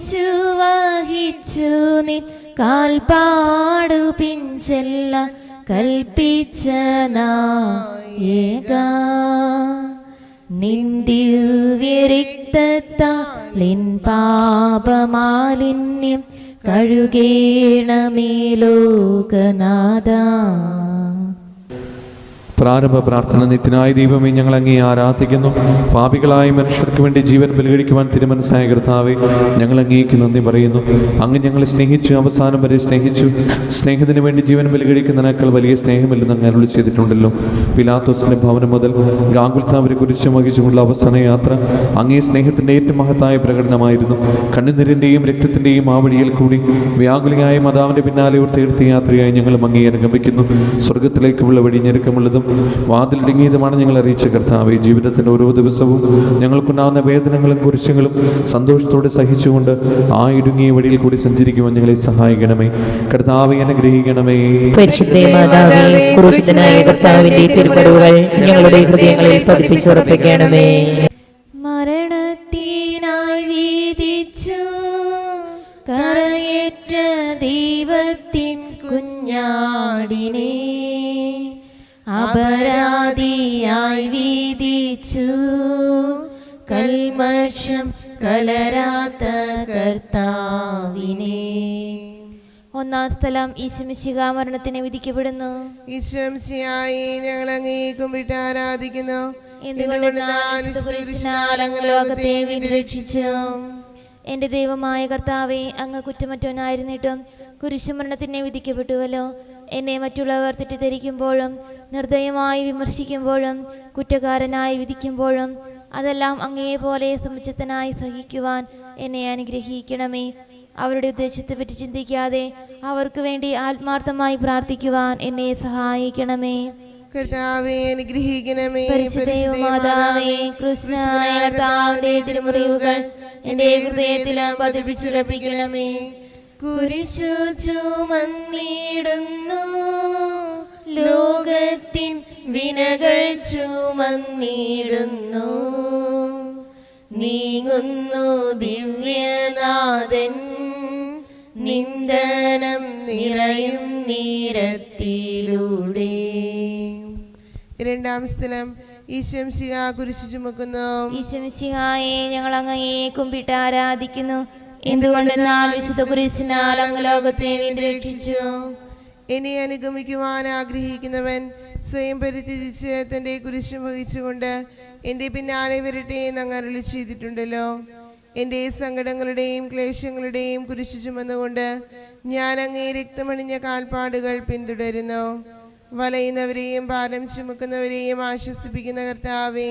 കുരിശു വഹിച്ചു നിൻ കാൽപാടു പിഞ്ചെല്ല കൽപ്പിച്ച നായക. നിന്ദിവ്യരിക്തത്താലിൻ പാപമാലിന്യം കഴുകേണമേ ലോകനാഥ. പ്രാരംഭ പ്രാർത്ഥന നിത്യനായ ദൈവമേ ഞങ്ങൾ അങ്ങേ ആരാധിക്കുന്നു. പാപികളായ മനുഷ്യർക്ക് വേണ്ടി ജീവൻ ബലികഴിക്കുവാൻ തിരുമനസായ കർത്താവെ ഞങ്ങൾ അങ്ങേക്ക് നന്ദി പറയുന്നു. അങ്ങ് ഞങ്ങളെ സ്നേഹിച്ചു അവസാനം വരെ സ്നേഹിച്ചു. സ്നേഹത്തിന് വേണ്ടി ജീവൻ ബലികഴിക്കുന്നതിനേക്കാൾ വലിയ സ്നേഹമില്ലെന്ന് അങ്ങനെ അരുളി ചെയ്തിട്ടുണ്ടല്ലോ. പിലാത്തോസിന്റെ ഭവനം മുതൽ ഗാംഗുൽത്താവരെ കുറിച്ച് വഹിച്ചുകൊണ്ടുള്ള അവസാന യാത്ര അങ്ങേ സ്നേഹത്തിന്റെ ഏറ്റവും മഹത്തായ പ്രകടനമായിരുന്നു. കണ്ണുനീരിന്റെയും രക്തത്തിന്റെയും ആ വഴിയിൽ കൂടി വ്യാകുലിയായ മാതാവിന്റെ പിന്നാലെ ഒരു തീർത്ഥയാത്രയായി ഞങ്ങൾ അങ്ങേ അനുഗമിക്കുന്നു. സ്വർഗത്തിലേക്കുള്ള വഴി ഞെരുക്കമുള്ളതും വാതിലിടുങ്ങിയതുമാണ് ഞങ്ങൾ അറിയിച്ച കർത്താവ്. ഈ ജീവിതത്തിന്റെ ഓരോ ദിവസവും ഞങ്ങൾക്കുണ്ടാകുന്ന വേദനകളും കുരിശങ്ങളും സന്തോഷത്തോടെ സഹിച്ചുകൊണ്ട് ആ ഇടുങ്ങിയ വഴിയിൽ കൂടി സഞ്ചരിക്കുവാൻ ഞങ്ങളെ സഹായിക്കണമേ. കർത്താവെ അനുഗ്രഹിക്കണമേ. പരിശുദ്ധ മാതാവേ ക്രൂശിതനായ കർത്താവിന്റെ ഞങ്ങളുടെ ഹൃദയങ്ങളിൽ പതിപ്പിച്ചുറപ്പിക്കണമേ. മരണത്തിനായി വീതിച്ചു. കരയേറ്റ ദൈവത്തിൻ കുഞ്ഞാടിനെ. അപരാധിയായി വീതിച്ചു. കൽമർഷം കലരാത്ത കർത്താവിനെ. ഒന്നാം സ്ഥലം ഈശുമിശിക മരണത്തിന് വിധിക്കപ്പെടുന്നു. ഈശ്വംശിയായി ഞങ്ങൾ അങ്ങേക്കും വിട്ട് ആരാധിക്കുന്നു. എന്റെ ദൈവമായ കർത്താവെ അങ്ങ് കുറ്റമറ്റവനായിരുന്നിട്ടും കുരിശുമരണത്തിനെ വിധിക്കപ്പെട്ടുവല്ലോ. എന്നെ മറ്റുള്ളവർ തെറ്റിദ്ധരിക്കുമ്പോഴും നിർദ്ദയമായി വിമർശിക്കുമ്പോഴും കുറ്റക്കാരനായി വിധിക്കുമ്പോഴും അതെല്ലാം അങ്ങേപോലെ സമുചിതനായി സഹിക്കുവാൻ എന്നെ അനുഗ്രഹിക്കണമേ. അവരുടെ ഉദ്ദേശത്തെപ്പറ്റി ചിന്തിക്കാതെ അവർക്ക് വേണ്ടി ആത്മാർത്ഥമായി പ്രാർത്ഥിക്കുവാൻ എന്നെ സഹായിക്കണമേ. കർത്താവെ അനുഗ്രഹിക്കണമേ. പരിശുദ്ധമാതാവേ കൃഷ്ണനായ കർത്താവിന്റെ തിരുമുറിവുകൾ എന്റെ ഹൃദയത്തിലും പതിപ്പിച്ചുറപ്പിക്കണമേ. കുരിശു ചുമന്നിടുന്നു ലോകത്തിൻ വിനകൾ ചുമന്നിടുന്നു. നീങ്ങുന്നു ദിവ്യനാഥൻ. നിന്ദനം നിറയും നീരത്തിലൂടെ. രണ്ടാം സ്ഥലം. ഈശംശിക കുരിശു ചുമക്കുന്നു. ഈശമിശിഹായെ ഞങ്ങൾ അങ്ങയെ കുമ്പിട്ട് ആരാധിക്കുന്നു. എന്തുകൊണ്ടെന്നാൽ വിശുദ്ധ രക്ഷിച്ചു. എന്നെ അനുഗമിക്കുവാൻ ആഗ്രഹിക്കുന്നവൻ സ്വയം പരിത്യജിച്ച് തന്റെ കുരിശ് വഹിച്ചുകൊണ്ട് എന്റെ പിന്നാലെ വരട്ടെ എന്ന് അരുളി ചെയ്തിട്ടുണ്ടല്ലോ. എന്റെ സങ്കടങ്ങളുടെയും ക്ലേശങ്ങളുടെയും കുരിശു ചുമന്നുകൊണ്ട് ഞാൻ അങ്ങേ രക്തമണിഞ്ഞ കാൽപ്പാടുകൾ പിന്തുടരുന്നു. വലയുന്നവരെയും ഭാരം ചുമക്കുന്നവരെയും ആശ്വസിപ്പിക്കുന്ന കർത്താവെ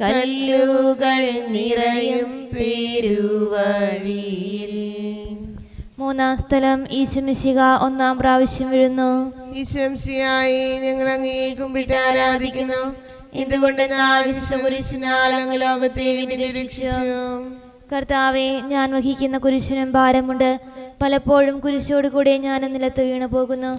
കല്ലുകൾ നിറയും പേരുവഴിയിൽ. മൂന്നാം സ്ഥലം ഈശംശിക ഒന്നാം പ്രാവശ്യം വീഴുന്നു. ഈശംസിയായി ഞങ്ങൾ അങ്ങേ കുമ്പിട്ട് ആരാധിക്കുന്നു. എന്തുകൊണ്ട് അങ്ങ് ലോകത്തെ കർത്താവെ ഞാൻ വഹിക്കുന്ന കുരിശിനും ഭാരമുണ്ട്. പലപ്പോഴും കുരിശോട് കൂടെ ഞാൻ നിലത്ത് വീണു പോകുന്നു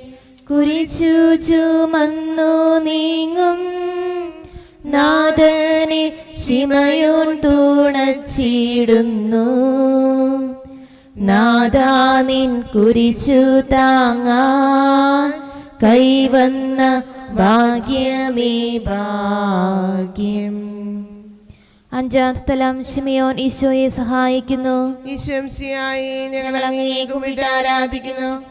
കുരിച്ചു ചുമന്നു നീങ്ങും. നാഥനെ ശിമയോൻ തുണച്ചിടുന്നു. നാദാ കുരിച്ചു കുരിശു താങ്ങാൻ കൈവന്ന ഭാഗ്യമേ ഭാഗ്യം. അഞ്ചാം സ്ഥലം ഷിമിയോൻ ഈശോയെ സഹായിക്കുന്നു. ഈശംശിയായി ഞങ്ങൾ അങ്ങേ കുമ്പിട്ട് ആരാധിക്കുന്നു.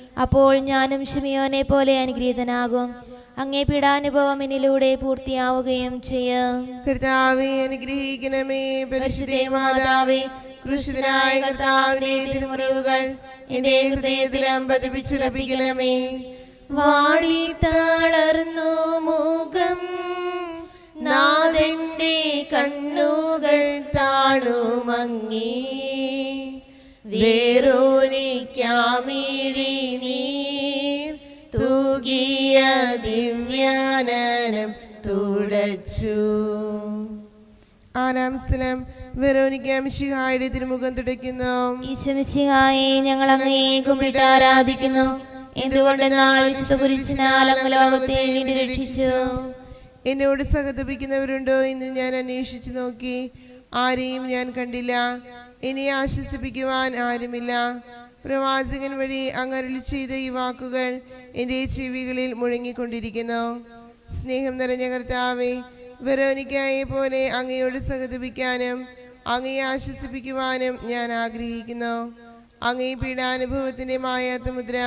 അപ്പോൾ ഞാനും ഷിമിയോനെ പോലെ അനുഗ്രഹീതനാകും. അങ്ങേ പീഡാനുഭവം എന്നിലൂടെ പൂർത്തിയാവുകയും ചെയ്യാം. കർത്താവെ അനുഗ്രഹിക്കണമേ. പരിശുദ്ധേ മാതാവേ വാടി തളർന്നു മുഖം നാഥന്റെ കണ്ണുകൾ താണുമങ്ങി. വേറോനിക്കാമിഴി നീർ തൂകിയ ദിവ്യാനനം തുടച്ചു. ആറാം സ്ഥലം. വെറോനിക്ക മിശിഹായുടെ തിരുമുഖം തുടയ്ക്കുന്നു. ഈശ്വമിശിഹായെ ഞങ്ങൾ അങ്ങേ കുമ്പിട്ട് ആരാധിക്കുന്നു. എന്തുകൊണ്ടെന്നാൽ വിശുദ്ധ കുരിശിനാൽ അങ്ങ് ലോകത്തെ രക്ഷിച്ചു. എന്നോട് സഹതപിക്കുന്നവരുണ്ടോ എന്ന് ഞാൻ അന്വേഷിച്ചു നോക്കി. ആരെയും ഞാൻ കണ്ടില്ല. എന്നെ ആശ്വസിപ്പിക്കുവാൻ ആരുമില്ല. പ്രവാചകൻ വഴി അങ്ങരുളി ചെയ്ത ഈ വാക്കുകൾ എന്റെ ചെവികളിൽ മുഴങ്ങിക്കൊണ്ടിരിക്കുന്നു. സ്നേഹം നിറഞ്ഞ കർത്താവെ വെറോനിക്കായെ പോലെ അങ്ങയോട് സഹതപിക്കാനും അങ്ങയെ ആശ്വസിപ്പിക്കുവാനും ഞാൻ ആഗ്രഹിക്കുന്നു. അങ്ങേ പീഡാനുഭവത്തിന്റെ മായാത്ത മുദ്ര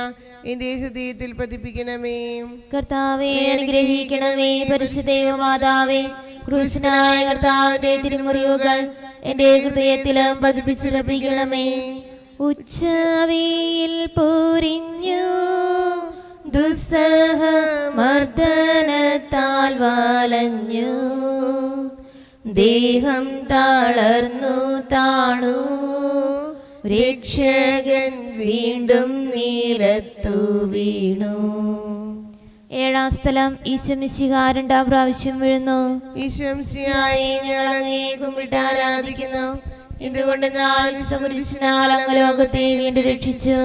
എന്റെ ഹൃദയത്തിൽ പതിപ്പിക്കണമേ. കർത്താവെ അനുഗ്രഹിക്കണമേ പരിശുദ്ധേവ മാതാവേ കൃഷ്ണനായ കർത്താവിന്റെ തിരുമുറിവുകൾ എന്റെ ഹൃദയത്തിലും പതിപ്പിച്ചുറപ്പിക്കണമേ. ഉച്ചാവിയിൽ പൊരിഞ്ഞു ദുസ്സഹ മർദ്ദനത്താൽ വാലഞ്ഞു. ദേഹം തളർന്നു താണു. രക്ഷകൻ വീണ്ടും നീലത്തു വീണു. ഏഴാം സ്ഥലം ഈശ്വമിശിക രണ്ടാം പ്രാവശ്യം വീഴുന്നു. ഈശംസിയായി ഞങ്ങൾ അങ്ങേ കുമ്പിട്ട് ആരാധിക്കുന്നു. ലോകത്തെ വീണ്ടും രക്ഷിച്ചു?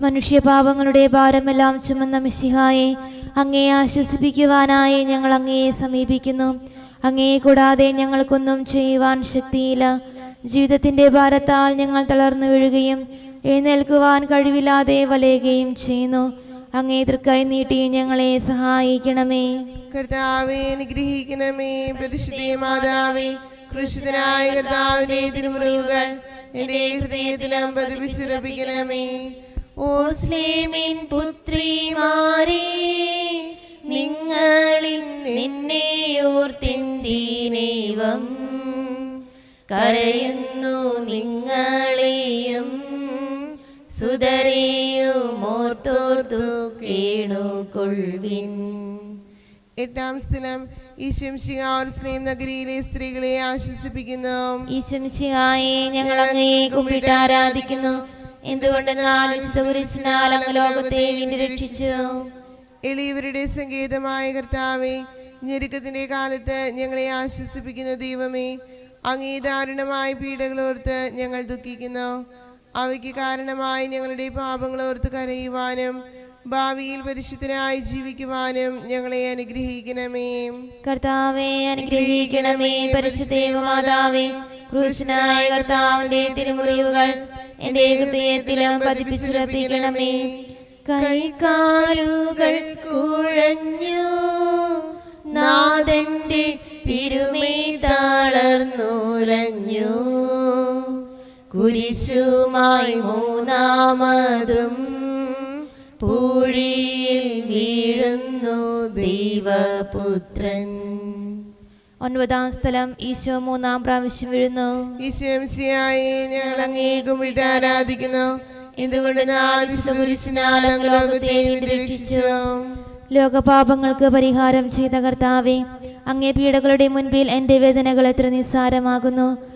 മനുഷ്യപാപങ്ങളുടെ ഭാരമെല്ലാം ചുമന്ന മിശിഹായെ അങ്ങേ ആശ്വസിപ്പിക്കുവാനായി ഞങ്ങൾ അങ്ങയെ സമീപിക്കുന്നു. അങ്ങയെ കൂടാതെ ഞങ്ങൾക്കൊന്നും ചെയ്യുവാൻ ശക്തിയില്ല. ജീവിതത്തിന്റെ ഭാരത്താൽ ഞങ്ങൾ തളർന്നു വീഴുകയും എഴുന്നേൽക്കുവാൻ കഴിവില്ലാതെ വലയുകയും ചെയ്യുന്നു. അങ്ങേ തൃക്കൈ നീട്ടി ഞങ്ങളെ സഹായിക്കണമേ. കർത്താവെ അനുഗ്രഹിക്കണമേ. പരിശുദ്ധ മാതാവേ കൃഷിതനായ കർത്താവിന്റെ തിരുമുറിവുകൾ എന്റെ ഹൃദയത്തിലും പതിപ്പിച്ചുറപ്പിക്കണമേ ഓ സ്ലേമിൻ പുത്രിമാരെ നിങ്ങളിൽ നിന്നെ ഓർത്തിന്തീനേവം കരയുന്നു നിങ്ങളെയും. സുതരെയും ഓർത്തോർത്തു കേണുകൊള്ളിൻ എട്ടാം സ്ഥലം ഈശംശികാർസ്ലേം നഗരിയിലെ സ്ത്രീകളെ ആശ്വസിപ്പിക്കുന്നു. ഈശ്വമിശിഹായെ ഞങ്ങൾ അങ്ങയെ കുമ്പിട്ട് ആരാധിക്കുന്നു. എന്തുകൊണ്ടെന്നാൽ കുരിശിനാൽ അങ്ങ് ലോകത്തെ വീണ്ടും രക്ഷിച്ചു എളിയവരുടെ സങ്കേതമായ കർത്താവെ ഞെരുക്കത്തിന്റെ കാലത്ത് ഞങ്ങളെ ആശ്വസിപ്പിക്കുന്ന ദൈവമേ അങ്ങേ ദാരുണമായ പീഡകളോർത്ത് ഞങ്ങൾ ദുഃഖിക്കുന്നു. അവയ്ക്ക് കാരണമായി ഞങ്ങളുടെ പാപങ്ങൾ ഓർത്ത് കരയുവാനും ഭാവിയിൽ പരിശുദ്ധനായി ജീവിക്കുവാനും ഞങ്ങളെ അനുഗ്രഹിക്കണമേ. കർത്താവെ അനുഗ്രഹിക്കണമേ. പരിശുദ്ധേവമാതാവേ ക്രൂശനായ കർത്താവിന്റെ തിരുമുറിവുകൾ എന്റെ ഹൃദയത്തിലും പതിപ്പിച്ചുറപ്പിക്കണമേ കൈകാലുകൾ കുഴഞ്ഞു നാഥന്റെ തിരുമേ തളർന്നുലഞ്ഞു. കുരിശുമായി മൂന്നാമതും പൂഴിയിൽ വീഴുന്നു ദൈവപുത്രൻ. ഒൻപതാം സ്ഥലം ഈശോ മൂന്നാം പ്രാവശ്യം വീഴുന്നു. ഈശംസിയായി ഞങ്ങൾ അങ്ങേക്കും വിട്ട് ആരാധിക്കുന്നു. എന്തുകൊണ്ട് ലോകപാപങ്ങൾക്ക് പരിഹാരം ചെയ്ത കർത്താവെ അങ്ങേ പീഡകളുടെ മുൻപിൽ എന്റെ വേദനകൾ എത്ര നിസ്സാരമാകുന്നു.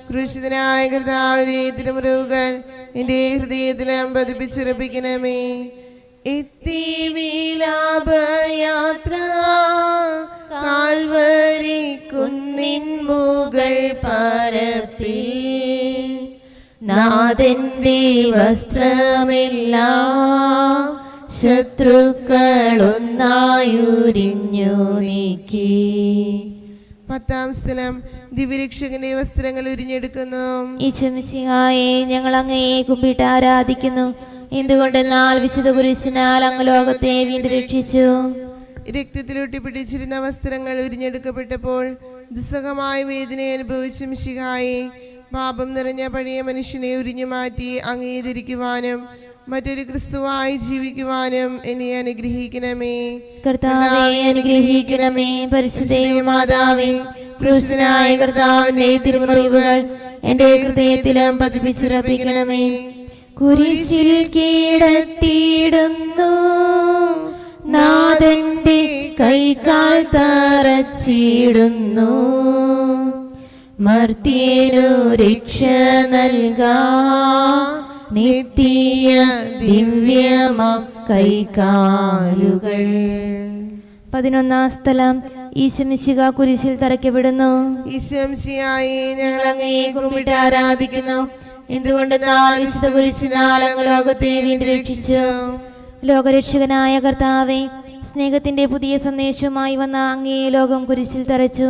ക്രൂശിതനായ കർത്താവിനെ തിരുമുറിവുകൾ എന്റെ ഹൃദയത്തിലും പതിപ്പിച്ചുറപ്പിക്കണമേ. എത്തി കാൽവരി കുന്നിൻ മുകൾ പരപ്പിൽ നാഥന്റെ വസ്ത്രമെല്ലാം ശത്രുക്കളൊന്നായുരിഞ്ഞു നീക്കി. പത്താം സ്ഥലം ദിവ്യരക്ഷകന്റെ വസ്ത്രങ്ങൾ ഉരിഞ്ഞെടുക്കുന്നു. ഈശ്വമിശിഹായെ ഞങ്ങൾ അങ്ങയെ കുമ്പിട്ട് ആരാധിക്കുന്നു. എന്തുകൊണ്ടെന്നാൽ വിശുദ്ധ കുരിശിനാൽ അങ്ങ് ലോകത്തെ വീണ്ടും രക്ഷിച്ചു. രക്തത്തിലൊട്ടി പിടിച്ചിരുന്ന വസ്ത്രങ്ങൾ ഉരിഞ്ഞെടുക്കപ്പെട്ടപ്പോൾ ദുസ്സഹമായ വേദന അനുഭവിച്ച മിശിഹായെ പാപം നിറഞ്ഞ പഴയ മനുഷ്യനെ ഉരിഞ്ഞു മാറ്റി അംഗീകരിക്കുവാനും മറ്റൊരു ക്രിസ്തുവായി ജീവിക്കുവാനും എന്നെ അനുഗ്രഹിക്കണമേ. കർത്താവെ അനുഗ്രഹിക്കണമേ. പരിശുദ്ധേ മാതാവേ ക്രൂശനായ കർത്താവിന്റെ തിരുമുറിവുകൾ എന്റെ ഹൃദയത്തിലും പതിപ്പിച്ചുറപ്പിക്കണമേ. കുരിശിൽ കീടത്തിയിടുന്നു നാഥന്റെ കൈകാൽ തറച്ചിടുന്നു. മർത്തിയനു രക്ഷ നൽകാ. നിത്യ ദിവ്യമക്കൈകാലുകൾ. പതിനൊന്നാം സ്ഥലം ഈശമിശിക കുരിശിൽ തറയ്ക്കപ്പെടുന്നു ഈശംശിയായി ഞങ്ങൾ അങ്ങയെ കുമ്പിട്ട് ആരാധിക്കുന്നു. എന്തുകൊണ്ട് നാലിശുദ്ധ കുരിശിനാൽ അങ്ങ് ലോകത്തെ വീണ്ടും രക്ഷിച്ചു? ലോകരക്ഷകനായ കർത്താവെ സ്നേഹത്തിന്റെ പുതിയ സന്ദേശവുമായി വന്ന അങ്ങേ ലോകം കുരിശിൽ തറച്ചു.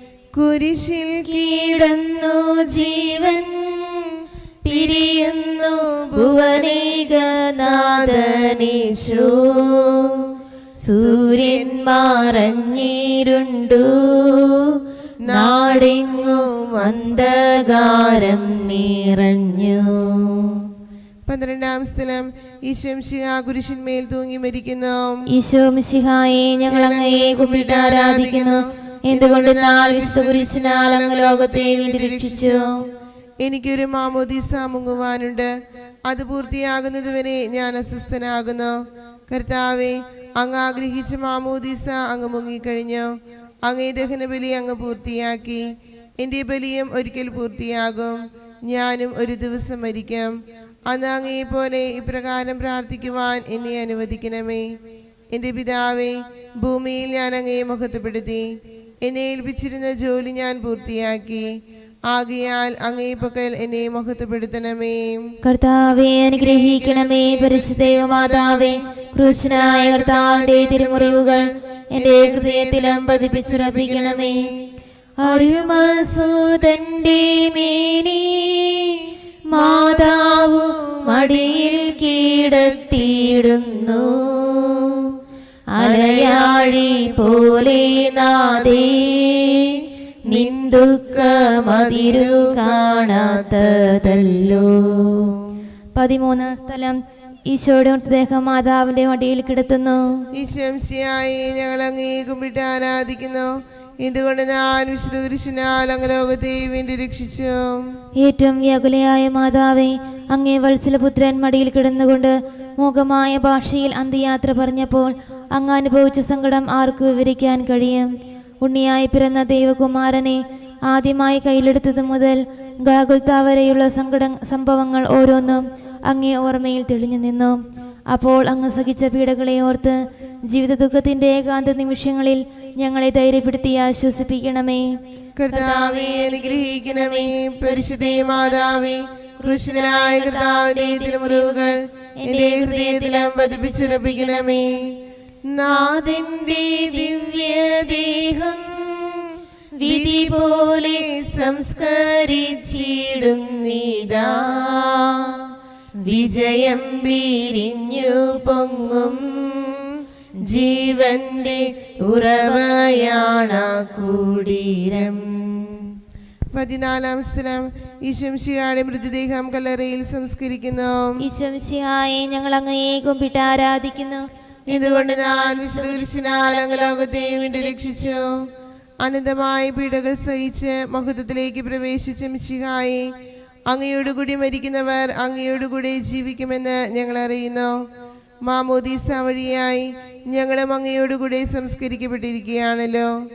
കുരിശിൽ കീടുന്നു ജീവൻ പിരിയുന്നു ഭുവനേകനാഥനീശോ. സൂര്യൻ മറഞ്ഞിരുണ്ടു നാടിങ്ങു അന്ധകാരം നിറഞ്ഞു. പന്ത്രണ്ടാം സ്ഥലം ഈശോ ഈശംശിഹ കുരിശിന്മേൽ തൂങ്ങി മരിക്കുന്നു. ഈശോ മിശിഹായെ ഞങ്ങൾ അങ്ങയെ കുമ്പിട്ട് ആരാധിക്കുന്നു. എന്തുകൊണ്ടെന്നാൽ ലോകത്തെ വേണ്ടി രക്ഷിച്ചു? എനിക്കൊരു മാമോദീസ മുങ്ങുവാനുണ്ട്. അത് പൂർത്തിയാകുന്നതുവരെ ഞാൻ അസ്വസ്ഥനാകുന്നു. കർത്താവെ അങ്ങ് ആഗ്രഹിച്ച മാമോദീസ അങ്ങ് മുങ്ങിക്കഴിഞ്ഞു. അങ്ങേ ദഹനബലി അങ്ങ് പൂർത്തിയാക്കി. എന്റെ ബലിയും ഒരിക്കൽ പൂർത്തിയാകും. ഞാനും ഒരു ദിവസം മരിക്കും. അന്ന് അങ്ങയെ പോലെ ഇപ്രകാരം പ്രാർത്ഥിക്കുവാൻ എന്നെ അനുവദിക്കണമേ. എന്റെ പിതാവേ ഭൂമിയിൽ ഞാൻ അങ്ങയെ മുഖത്തുപെടുത്തി എന്നെ ഏൽപ്പിച്ചിരുന്ന ജോലി ഞാൻ പൂർത്തിയാക്കി. ആകിയാൽ അങ്ങേ പക്കൽ എന്നെ മഹത്വപ്പെടുത്തണമേ. കർത്താവെ അനുഗ്രഹിക്കണമേ പരിശുദ്ധയോ മാതാവേ ക്രൂശനായ കർത്താവിന്റെ തിരുമുറിവുകൾ എന്റെ ഹൃദയത്തിലും പതിപ്പിച്ചുറപ്പിക്കണമേ. അരുമസൂതന്റെ മേനി മാതാവു മടിയിൽ കീടത്തിയിടുന്നു. അലയാഴി പോലെ നാദേ നിന്ദുക്കമതിരു കാണാത്തതല്ലോ. പതിമൂന്നാം സ്ഥലം ഈശോയുടെ മൃതദേഹം മാതാവിന്റെ മടിയിൽ കിടത്തുന്നു. ഈശംസിയായി ഞങ്ങൾ അങ്ങേ കുമ്പിട്ട് ആരാധിക്കുന്നു. എന്തുകൊണ്ട് ഞാൻ വിശുദ്ധ കുരിശിനാൽ അങ്ങ് ലോകത്തെ വീണ്ടും രക്ഷിച്ചു. ഏറ്റവും വ്യാകുലയായ മാതാവേ അങ്ങേ വത്സലപുത്രൻ മടിയിൽ കിടന്നുകൊണ്ട് മൂകമായ ഭാഷയിൽ അന്ത്യയാത്ര പറഞ്ഞപ്പോൾ അങ്ങ് അനുഭവിച്ച സങ്കടം ആർക്ക് വിവരിക്കാൻ കഴിയും? ഉണ്ണിയായി പിറന്ന ദൈവകുമാരനെ ആദ്യമായി കയ്യിലെടുത്തത് മുതൽ ഗാഗുൽത്ത സങ്കട സംഭവങ്ങൾ ഓരോന്നും അങ്ങേ ഓർമ്മയിൽ തെളിഞ്ഞു നിന്നു. അപ്പോൾ അങ്ങ് സഹിച്ച പീഡകളെ ഓർത്ത് ജീവിത ദുഃഖത്തിന്റെ ഏകാന്ത നിമിഷങ്ങളിൽ ഞങ്ങളെ ധൈര്യപ്പെടുത്തി ആശ്വസിപ്പിക്കണമേ. കർത്താവെ അനുഗ്രഹിക്കണമേ. പരിശുദ്ധേ മാതാവേ നാഥന്റെ ദിവ്യദേഹം വിധി പോലെ സംസ്കരിച്ചിടുന്നിതാ. വിജയം വിരിഞ്ഞു പൊങ്ങും ജീവന്റെ ഉറവയാണ കൂടീരം. പതിനാലാം സ്ഥലം ഈശംശിയുടെ മൃതദേഹം കല്ലറയിൽ സംസ്കരിക്കുന്നു. ഈശ്വംശിയായെ ഞങ്ങൾ അങ്ങയെ കുമ്പിട്ട് ആരാധിക്കുന്നു. ഇതുകൊണ്ട് ഞാൻ വിശുദ്ധീർശനാൽ അങ്ങ് ലോകത്തെ വീണ്ടും രക്ഷിച്ചു. അനന്തമായ പീഡകൾ സഹിച്ച് മഹത്വത്തിലേക്ക് പ്രവേശിച്ച മിശിഹായി. അങ്ങയോടുകൂടി മരിക്കുന്നവർ അങ്ങയോടുകൂടി ജീവിക്കുമെന്ന് ഞങ്ങൾ അറിയുന്നു. മാമോദീസ വഴിയായി ഞങ്ങളും അങ്ങയോടുകൂടി സംസ്കരിക്കപ്പെട്ടിരിക്കുകയാണല്ലോ.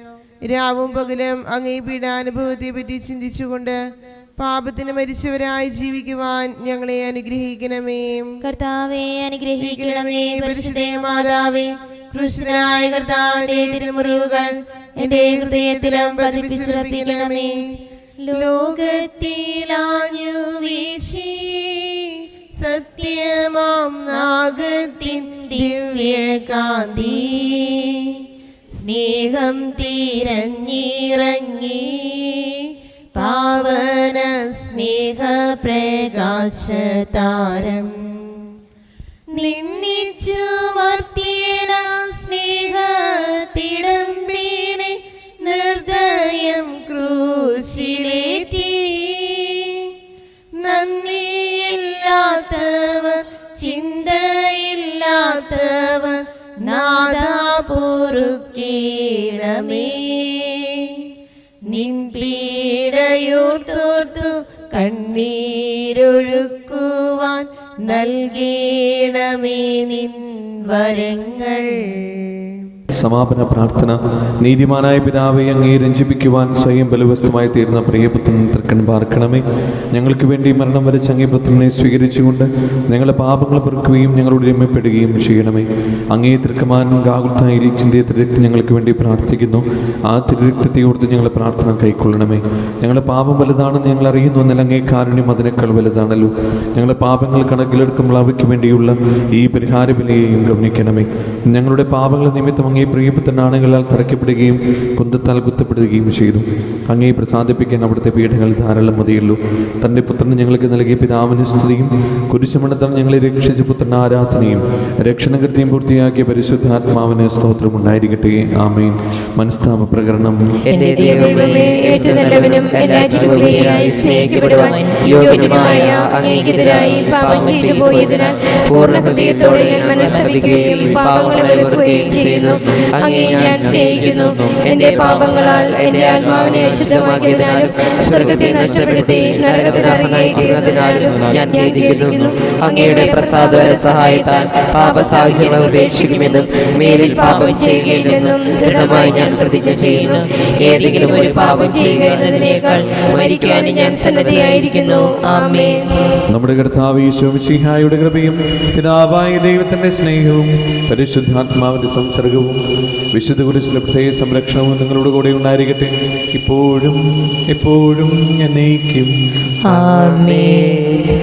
രാവും പകലും അങ്ങേ പീഡാനുഭവത്തെ പറ്റി ചിന്തിച്ചുകൊണ്ട് പാപത്തിന് മരിച്ചവരായി ജീവിക്കുവാൻ ഞങ്ങളെ അനുഗ്രഹിക്കണമേ. കർത്താവേ അനുഗ്രഹിക്കണമേ. ഗ്രഹിക്കണമേ പരിശുദ്ധേ മാതാവേ കൃഷ്ണനായ കർത്താവിന്റെ തിരുമുറിവുകൾ എന്റെ ഹൃദയത്തിലും പതിപ്പിച്ചുറപ്പിക്കണമേ. ലോകത്തിലാഞ്ഞു വീശി സത്യമാം നാഗത്തിൻ ദിവ്യകാന്തി. സ്നേഹം തിരഞ്ഞിറങ്ങി പാവന സ്നേഹ പ്രകാശതാരം നിന്നിച്ചു മർത്തിയന സ്നേഹത്തിടമ്പിനെ നിർദ്ദയം ക്രൂശിലേറ്റി. നന്ദിയില്ലാത്തവർ ചിന്തയില്ലാത്തവർ നാദാപുറുക്കീടമേ നിൻ പീഡയൂർത്തോർത്തു കണ്ണീരൊഴുക്കുവാൻ നൽകേണമേ നിൻ വരങ്ങൾ. സമാപന പ്രാർത്ഥന. നീതിമാനായ പിതാവെ അങ്ങേ രഞ്ജിപ്പിക്കുവാൻ സ്വയം ബലവസ്തുമായി തീർന്ന പ്രിയപുത്രൻ തൃക്കൻ പാർക്കണമേ. ഞങ്ങൾക്ക് വേണ്ടി മരണം വരെ അങ്ങേ പുത്രനെ സ്വീകരിച്ചുകൊണ്ട് ഞങ്ങളുടെ പാപങ്ങൾ പെറുക്കുകയും ഞങ്ങളുടെ രമ്യപ്പെടുകയും ചെയ്യണമേ. അങ്ങേ തൃക്കമാനും ഗാകുൽത്തായിൽ ചിന്തയെ തിരക്തി ഞങ്ങൾക്ക് വേണ്ടി പ്രാർത്ഥിക്കുന്നു. ആ തിരക്തത്തെ ഓർത്ത് ഞങ്ങളുടെ പ്രാർത്ഥന കൈക്കൊള്ളണമേ. ഞങ്ങളുടെ പാപം വലുതാണെന്ന് ഞങ്ങൾ അറിയുന്നു എന്നാൽ അങ്ങേ കാരുണ്യം അതിനേക്കാൾ വലുതാണല്ലോ. ഞങ്ങളുടെ പാപങ്ങൾ കണക്കിലെടുക്കുമ്പോൾ അവയ്ക്ക് വേണ്ടിയുള്ള ഈ പരിഹാര വിലയെയും ഗവനിക്കണമേ ഞങ്ങളുടെ പാപങ്ങൾ നിമിത്തം അങ്ങേ പ്രിയപ്പെട്ട പ്രിയപുത്രനാണുകളാൽ തറയ്ക്കപ്പെടുകയും കുന്തത്താൽ കുത്തപ്പെടുകയും ചെയ്തു. അങ്ങേ പ്രസാദിപ്പിക്കാൻ അവിടുത്തെ പീഠങ്ങൾ ധാരാളം മതിയുള്ളൂ തന്റെ പുത്രന് ഞങ്ങൾക്ക് നൽകിയ പിതാവിന് സ്തുതിയും കുരിശമണത്താൽ ഞങ്ങളെ രക്ഷിച്ച പുത്രൻ ആരാധനയും രക്ഷണകൃത്യം പൂർത്തിയാക്കിയ പരിശുദ്ധാത്മാവിന് സ്തോത്രം ഉണ്ടായിരിക്കട്ടെ. ആമീൻ. മനസ്താപ പ്രകരണം പൂർണ ഹൃദയത്തോടെ ഞാൻ മനസ്സപിക്കുകയും പാപങ്ങളെ വെറുക്കുകയും ചെയ്യുന്നു. അങ്ങേ ഞാൻ സ്നേഹിക്കുന്നു. എന്റെ പാപങ്ങളാൽ എന്റെ ആത്മാവിനെ അശുദ്ധമാക്കിയതിനാലും സ്വർഗത്തെ നഷ്ടപ്പെടുത്തി നരകത്തിൽ അർഹനായിരിക്കുന്നതിനാലും ഞാൻ ഖേദിക്കുന്നു അങ്ങയുടെ പ്രസാദവര സഹായത്താൽ പാപസാഹചര്യങ്ങൾ ഉപേക്ഷിക്കുമെന്നും മേലിൽ പാപം ചെയ്യുകയില്ലെന്നും ദൃഢമായി ഞാൻ പ്രതിജ്ഞ ചെയ്യുന്നു. ഏതെങ്കിലും ഒരു പാപം ചെയ്യുക എന്നതിനേക്കാൾ മരിക്കാൻ ഞാൻ സന്നദ്ധയായിരിക്കുന്നു. ആമേ നമ്മുടെ കർത്താവ് ഈശോമിശിഹായുടെ കൃപയും പിതാവായ ദൈവത്തിന്റെ സ്നേഹവും പരിശുദ്ധാത്മാവിന്റെ സംസർഗവും വിശുദ്ധ കുരിശിലെ പ്രത്യേക സംരക്ഷണവും നിങ്ങളുടെ കൂടെ ഉണ്ടായിരിക്കട്ടെ. ഇപ്പോഴും എപ്പോഴും എന്നേക്കും ആമേൻ.